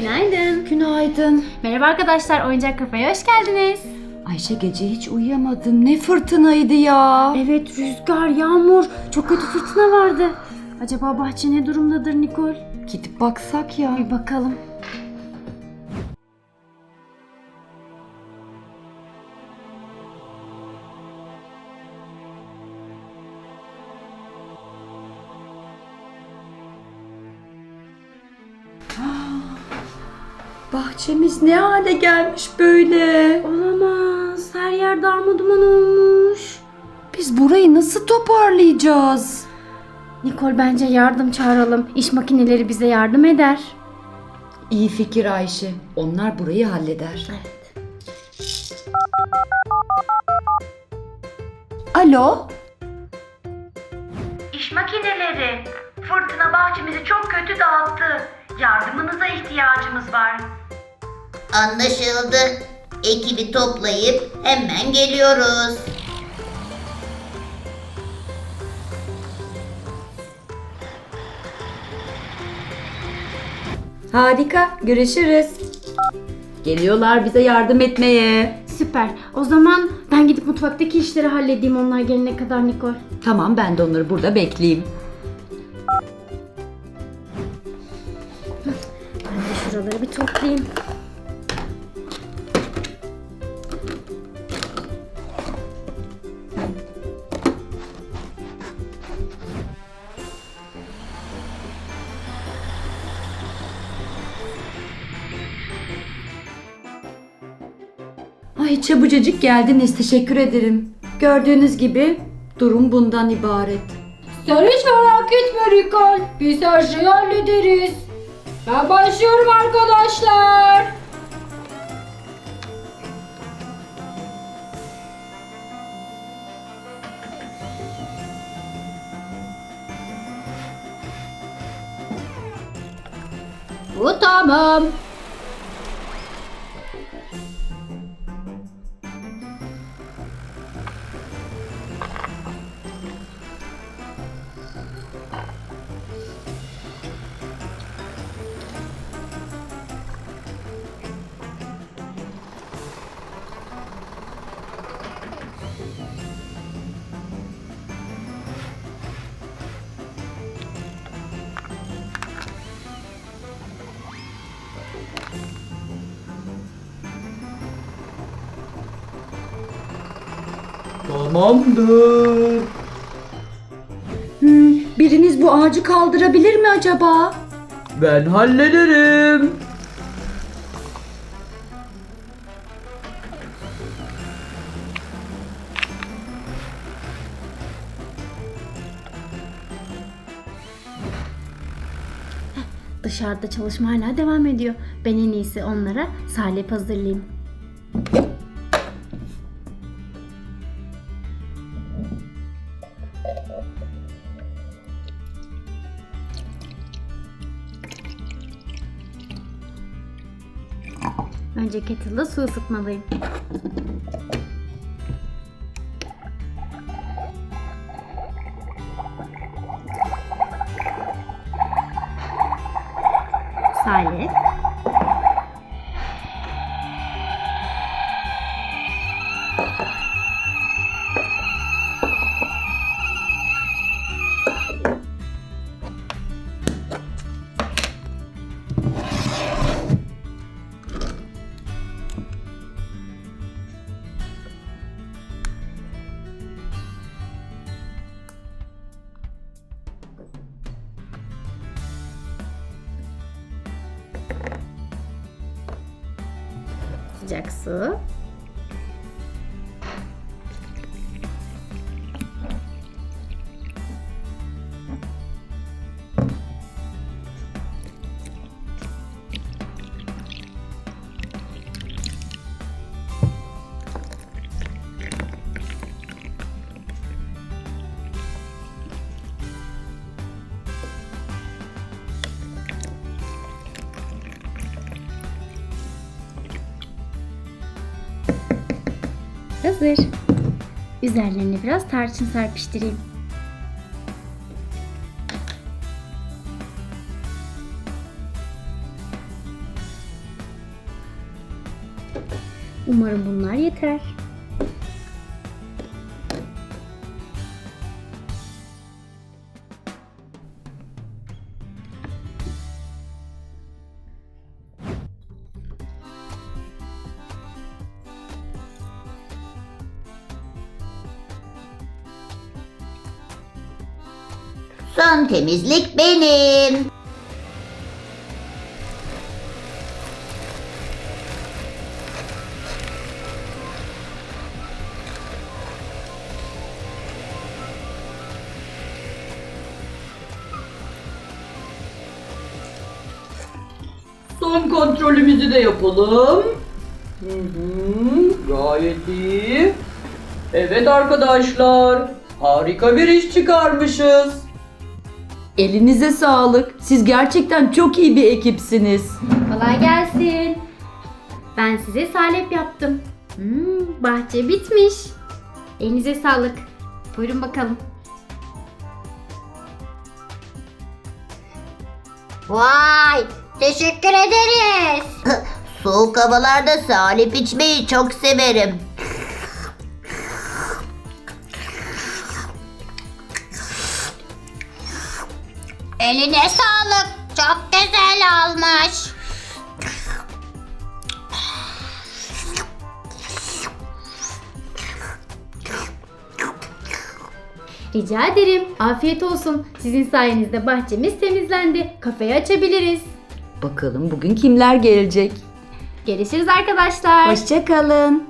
Günaydın. Günaydın. Merhaba arkadaşlar, Oyuncak Kafeye hoş geldiniz. Ayşe gece hiç uyuyamadım. Ne fırtınaydı ya. Evet, rüzgar, yağmur, çok kötü fırtına vardı. Acaba bahçe ne durumdadır Nikol? Gidip baksak ya. Bir bakalım. Bahçemiz ne hale gelmiş böyle. Olamaz, her yer darmaduman olmuş. Biz burayı nasıl toparlayacağız? Nikol bence yardım çağıralım. İş makineleri bize yardım eder. İyi fikir Ayşe. Onlar burayı halleder. Alo? İş makineleri. Fırtına bahçemizi çok kötü dağıttı. Yardımınıza ihtiyacımız var. Anlaşıldı. Ekibi toplayıp hemen geliyoruz. Harika. Görüşürüz. Geliyorlar bize yardım etmeye. Süper. O zaman ben gidip mutfaktaki işleri halledeyim onlar gelene kadar Nikol. Tamam ben de onları burada bekleyeyim. Ben de şuraları bir toplayayım. Ay çabucacık geldiniz. Teşekkür ederim. Gördüğünüz gibi durum bundan ibaret. Sen hiç merak etme Rikal. Biz her şeyi hallederiz. Ben başlıyorum arkadaşlar. Bu tamam. Tamamdır. Hmm, biriniz bu ağacı kaldırabilir mi acaba? Ben hallederim. Dışarıda çalışma hala devam ediyor. Ben en iyisi onlara salep hazırlayayım. Önce kettle'da su ısıtmalıyım. Salep. Sıcak Hazır. Üzerlerine biraz tarçın serpiştireyim. Umarım bunlar yeter. Son temizlik benim. Son kontrolümüzü de yapalım. Hı hı, gayet iyi. Evet arkadaşlar. Harika bir iş çıkarmışız. Elinize sağlık. Siz gerçekten çok iyi bir ekipsiniz. Kolay gelsin. Ben size salep yaptım. Hmm, bahçe bitmiş. Elinize sağlık. Buyurun bakalım. Vay! Teşekkür ederiz. Soğuk havalarda salep içmeyi çok severim. Eline sağlık. Çok güzel olmuş. Rica ederim. Afiyet olsun. Sizin sayenizde bahçemiz temizlendi. Kafeyi açabiliriz. Bakalım bugün kimler gelecek? Görüşürüz arkadaşlar. Hoşçakalın.